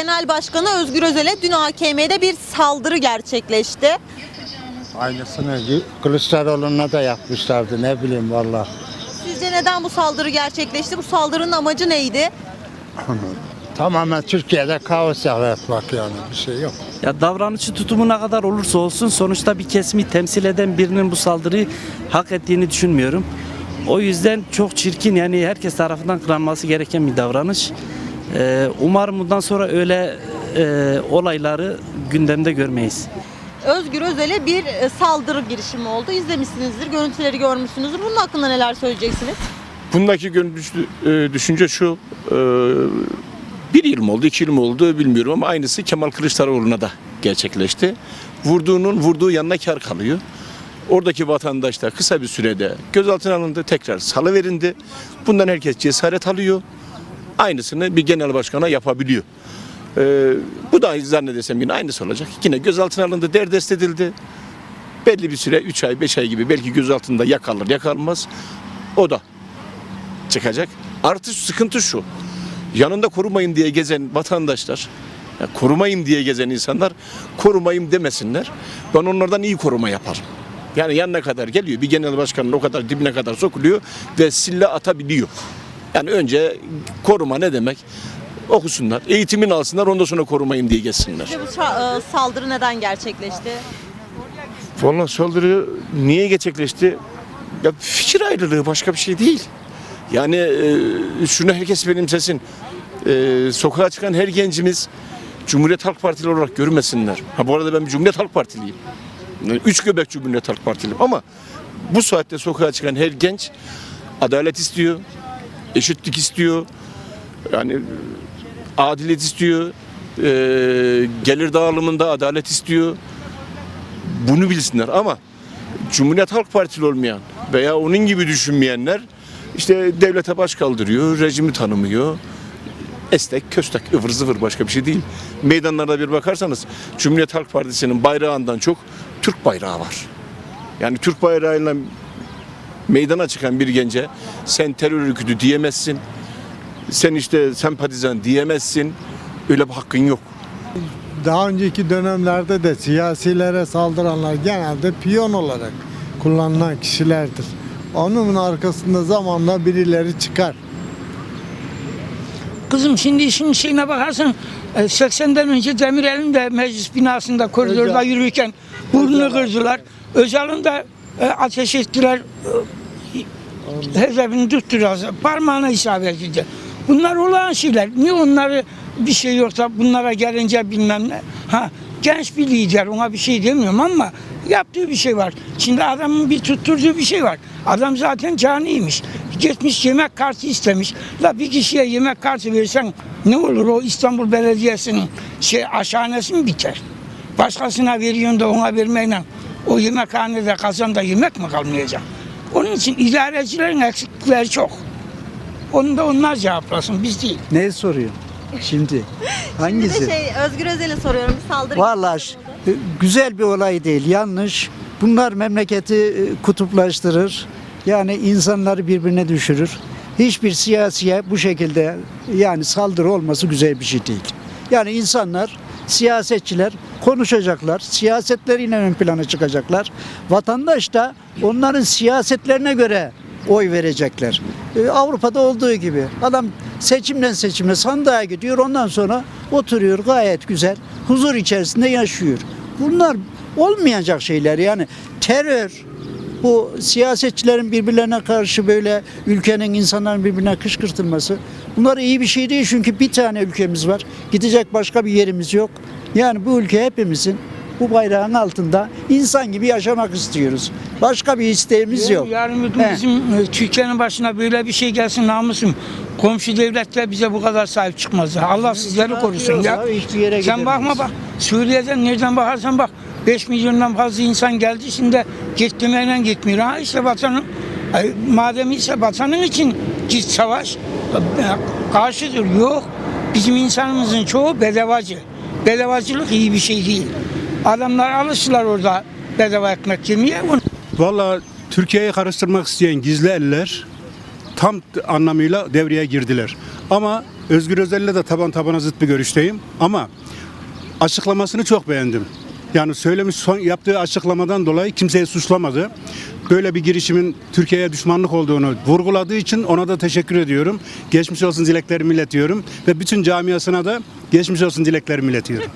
Genel Başkanı Özgür Özel'e dün AKM'de bir saldırı gerçekleşti. Aynısını Kılıçdaroğlu'na da yapmışlardı ne bileyim valla. Sizce neden bu saldırı gerçekleşti? Bu saldırının amacı neydi? Tamamen Türkiye'de kaos yaratmak yani bir şey yok. Ya davranışı tutumu ne kadar olursa olsun sonuçta bir kesimi temsil eden birinin bu saldırıyı hak ettiğini düşünmüyorum. O yüzden çok çirkin yani herkes tarafından kınanması gereken bir davranış. Ee, umarım bundan sonra öyle e, olayları gündemde görmeyiz. Özgür Özel'e bir e, saldırı girişimi oldu. İzlemişsinizdir, görüntüleri görmüşsünüzdür. Bunun hakkında neler söyleyeceksiniz? Bundaki e, düşünce şu, bir yıl mı oldu, iki yıl mı oldu bilmiyorum ama aynısı Kemal Kılıçdaroğlu'na da gerçekleşti. Vurduğunun vurduğu yanına kar kalıyor. Oradaki vatandaş da kısa bir sürede gözaltına alındı, tekrar salıverildi. Bundan herkes cesaret alıyor. Aynısını bir genel başkana yapabiliyor. E, bu da zannedersem yine aynısı olacak. Yine gözaltına alındı, derdest edildi. Belli bir süre, 3 ay, 5 ay gibi belki gözaltında yakalır, yakalmaz. O da çıkacak. Artı sıkıntı şu. Yanında korumayın diye gezen vatandaşlar, ya korumayım diye gezen insanlar korumayım demesinler. Ben onlardan iyi koruma yaparım. Yani yanına kadar geliyor. Bir genel başkanın o kadar dibine kadar sokuluyor ve sille atabiliyor. Yani önce koruma ne demek? Okusunlar, eğitimini alsınlar, ondan sonra korumayım diye geçsinler. Sizce bu ça- e, saldırı neden gerçekleşti? Vallahi saldırı niye gerçekleşti? Ya fikir ayrılığı başka bir şey değil. Yani e, şunu herkes benimsesin. E, sokağa çıkan her gencimiz Cumhuriyet Halk Partili olarak görmesinler. Ha bu arada ben bir Cumhuriyet Halk Partiliyim. Yani Üç göbek Cumhuriyet Halk Partiliyim ama bu saatte sokağa çıkan her genç adalet istiyor, eşitlik istiyor, yani adilet istiyor, e, gelir dağılımında adalet istiyor bunu bilsinler ama Cumhuriyet Halk Partili olmayan veya onun gibi düşünmeyenler işte devlete baş kaldırıyor, rejimi tanımıyor. Estek, köstek, ıvır zıvır başka bir şey değil. Meydanlarda bir bakarsanız Cumhuriyet Halk Partisi'nin bayrağından çok Türk bayrağı var. Yani Türk bayrağıyla meydana çıkan bir gence sen terör örgütü diyemezsin. Sen işte sempatizan diyemezsin. Öyle bir hakkın yok. Daha önceki dönemlerde de siyasilere saldıranlar genelde piyon olarak kullanılan kişilerdir. Onun arkasında zamanla birileri çıkar. Kızım şimdi işin şeyine bakarsan e, 80'den önce Demirel'in de meclis binasında koridorda Öcal. yürürken burnunu kırdılar. Özel'in de e, ateş ettiler. Hedefini tuttular. Parmağına isabet edildi. Bunlar olağan şeyler. Niye onları bir şey yoksa bunlara gelince bilmem ne. Ha genç bir lider ona bir şey demiyorum ama yaptığı bir şey var. Şimdi adamın bir tutturduğu bir şey var. Adam zaten caniymiş. Gitmiş yemek kartı istemiş. La bir kişiye yemek kartı versen ne olur o İstanbul Belediyesi'nin şey aşhanesi mi biter? Başkasına veriyorsun da ona vermeyle o yemekhanede kazanda yemek mi kalmayacak? Onun için idarecilerin eksiklikleri çok. Onu da onlar cevaplasın biz değil. Ne soruyor? Şimdi hangisi? de şey Özgür Özel'e soruyorum. Bir saldırı Vallahi ş- güzel bir olay değil, yanlış. Bunlar memleketi e, kutuplaştırır. Yani insanları birbirine düşürür. Hiçbir siyasiye bu şekilde yani saldırı olması güzel bir şey değil. Yani insanlar, siyasetçiler konuşacaklar, siyasetleriyle ön plana çıkacaklar. Vatandaş da onların siyasetlerine göre oy verecekler. Ee, Avrupa'da olduğu gibi adam seçimden seçime sandığa gidiyor ondan sonra oturuyor gayet güzel huzur içerisinde yaşıyor. Bunlar olmayacak şeyler yani terör bu siyasetçilerin birbirlerine karşı böyle ülkenin insanların birbirine kışkırtılması bunlar iyi bir şey değil çünkü bir tane ülkemiz var. Gidecek başka bir yerimiz yok. Yani bu ülke hepimizin bu bayrağın altında insan gibi yaşamak istiyoruz. Başka bir isteğimiz yok. Yarın bir gün He. bizim e, Türkiye'nin başına böyle bir şey gelsin namusum. Komşu devletler bize bu kadar sahip çıkmaz. Allah sizleri korusun ya. Hiçbir yere Sen bakma gidemeyiz. bak. Suriye'den nereden bakarsan bak. 5 milyondan fazla insan geldi şimdi gitmeyle gitmiyor. Ha işte vatanın ay, madem ise vatanın için git savaş e, karşıdır. Yok. Bizim insanımızın çoğu bedavacı. Bedavacılık iyi bir şey değil. Adamlar alıştılar orada bedava ekmek yemeye. Valla Türkiye'yi karıştırmak isteyen gizli eller tam anlamıyla devreye girdiler. Ama Özgür Özel'le de taban tabana zıt bir görüşteyim. Ama açıklamasını çok beğendim. Yani söylemiş son yaptığı açıklamadan dolayı kimseyi suçlamadı. Böyle bir girişimin Türkiye'ye düşmanlık olduğunu vurguladığı için ona da teşekkür ediyorum. Geçmiş olsun dileklerimi iletiyorum ve bütün camiasına da geçmiş olsun dileklerimi iletiyorum.